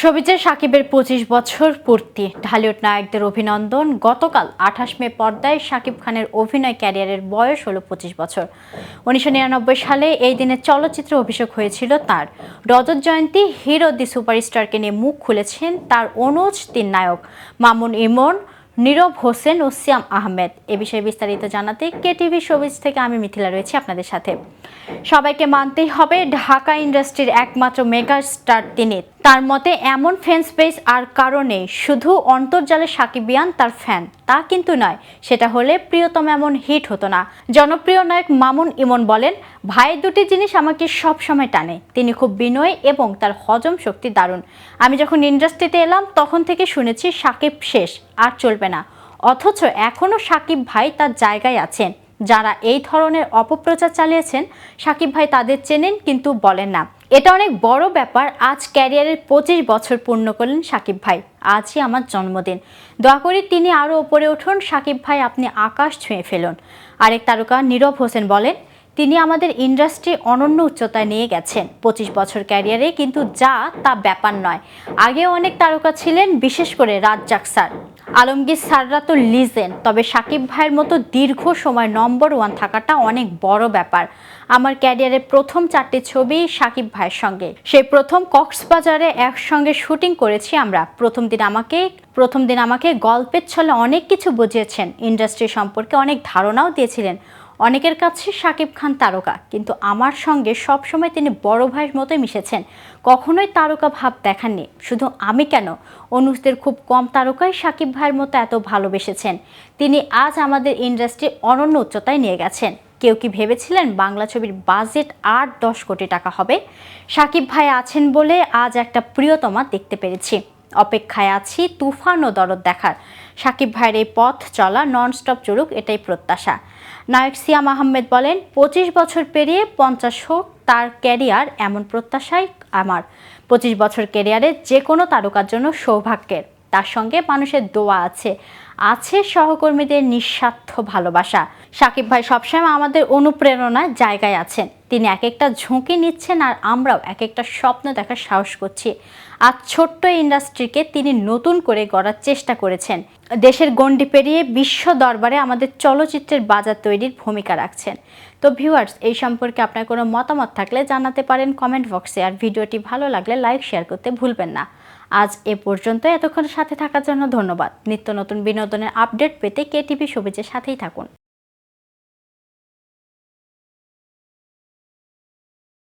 সবিজের সাকিবের পঁচিশ বছর পূর্তি। ঢালিউড নায়কদের অভিনন্দন। গতকাল আঠাশ মে পর্দায় সাকিব খানের অভিনয় ক্যারিয়ারের বয়স হলো পঁচিশ বছর। উনিশশো নিরানব্বই সালে এই দিনে চলচ্চিত্র অভিষেক হয়েছিল তার। রজত জয়ন্তী, হিরো দি সুপারস্টারকে নিয়ে মুখ খুলেছেন তার অনুজ, তিন নায়ক মামুন ইমন, নীরব হোসেন ও সিয়াম আহমেদ। এ বিষয়ে বিস্তারিত জানাতে কেটিভি শোবিজ থেকে আমি মিথিলা রয়েছি আপনাদের সাথে। সবাইকে মানতেই হবে, ঢাকা ইন্ডাস্ট্রির একমাত্র মেগা স্টার তিনি তার মতে এমন ফ্যান স্পেস আর কারণে শুধু অন্তর্জালে সাকিবিয়ান তার ফ্যান তা কিন্তু নয়, সেটা হলে প্রিয়তম এমন হিট হতো না। জনপ্রিয় নায়ক মামুন ইমন বলেন, ভাই, দুটি জিনিস আমাকে সব সময় টানে। তিনি খুব বিনয় এবং তার হজম শক্তি দারুণ। আমি যখন ইন্ডাস্ট্রিতে এলাম, তখন থেকে শুনেছি সাকিব শেষ, আর চলবে না। অথচ এখনও সাকিব ভাই তার জায়গায় আছেন। যারা এই ধরনের অপপ্রচার চালিয়েছেন, সাকিব ভাই তাদের চেনেন কিন্তু বলেন না। এটা অনেক বড় ব্যাপার। আজ ক্যারিয়ারের পঁচিশ বছর পূর্ণ করলেন সাকিব ভাই। আজই আমার জন্মদিন। দয়া করি তিনি আরও ওপরে উঠুন, সাকিব ভাই আপনি আকাশ ছুঁয়ে ফেলুন। আরেক তারকা নীরব হোসেন বলেন, তিনি আমাদের ইন্ডাস্ট্রি অনন্য উচ্চতায় নিয়ে গেছেন। পঁচিশ বছর ক্যারিয়ারে কিন্তু যা তা ব্যাপার নয়। আগে অনেক তারকা ছিলেন, বিশেষ করে রাজ্জাক স্যার। আলমগীর স্যাররা তো লিজেন তবে সাকিব ভাইয়ের মতো দীর্ঘ সময় নম্বর ওয়ান থাকাটা অনেক বড় ব্যাপার। আমার ক্যারিয়ারের প্রথম চারটি ছবি সাকিব ভাইয়ের সঙ্গে। সেই প্রথম কক্সবাজারে একসঙ্গে শুটিং করেছি আমরা। প্রথম দিন আমাকে, প্রথম দিন আমাকে গল্পের ছলে অনেক কিছু বুঝিয়েছেন। ইন্ডাস্ট্রি সম্পর্কে অনেক ধারণাও দিয়েছিলেন। অনেকের কাছে শাকিব খান তারকা, কিন্তু আমার সঙ্গে সবসময় তিনি বড় ভাইয়ের মতোই মিশেছেন। কখনোই তারকা ভাব দেখাননি। শুধু আমি কেন? অনুষদের খুব কম তারকাই শাকিব ভাইয়ের মতো এত ভালোবেসেছেন। তিনি আজ আমাদের ইন্ডাস্ট্রি অনন্য উচ্চতায় নিয়ে গেছেন। কেউ কি ভেবেছিলেন বাংলা ছবির বাজেট আট দশ কোটি টাকা হবে? সাকিব ভাই আছেন বলে আজ একটা প্রিয়তমা দেখতে পেরেছি। অপেক্ষায় আছি, তুফান ও দরদ দেখার। সাকিব ভাইয়ের এই পথ চলা ননস্টপ চলুক, এটাই প্রত্যাশা। নায়ক সিয়াম আহমেদ বলেন, পঁচিশ বছর পেরিয়ে পঞ্চাশ হোক, তার ক্যারিয়ার এমন প্রত্যাশাই আমার। পঁচিশ বছর ক্যারিয়ারে যে কোনো তারকার জন্য সৌভাগ্যের। তার সঙ্গে মানুষের দোয়া আছে। আছে সহকর্মীদের নিঃস্বার্থ ভালোবাসা। সাকিব ভাই সবসময় আমাদের অনুপ্রেরণার জায়গায় আছেন। তিনি এক একটা ঝুঁকি নিচ্ছেন আর আমরাও এক একটা স্বপ্ন দেখার সাহস করছি। আর ছোট্ট ইন্ডাস্ট্রিকে তিনি নতুন করে গড়ার চেষ্টা করেছেন। দেশের গণ্ডি পেরিয়ে বিশ্ব দরবারে আমাদের চলচ্চিত্রের বাজার তৈরির ভূমিকা রাখছেন। তো ভিউয়ার্স, এই সম্পর্কে আপনার কোনো মতামত থাকলে জানাতে পারেন কমেন্ট বক্সে। আর ভিডিওটি ভালো লাগলে লাইক, শেয়ার করতে ভুলবেন না। আজ এ পর্যন্ত। এতক্ষণ সাথে থাকার জন্য ধন্যবাদ। নিত্য নতুন বিনোদনের আপডেট পেতে কেটিভি সবিজের সাথেই থাকুন।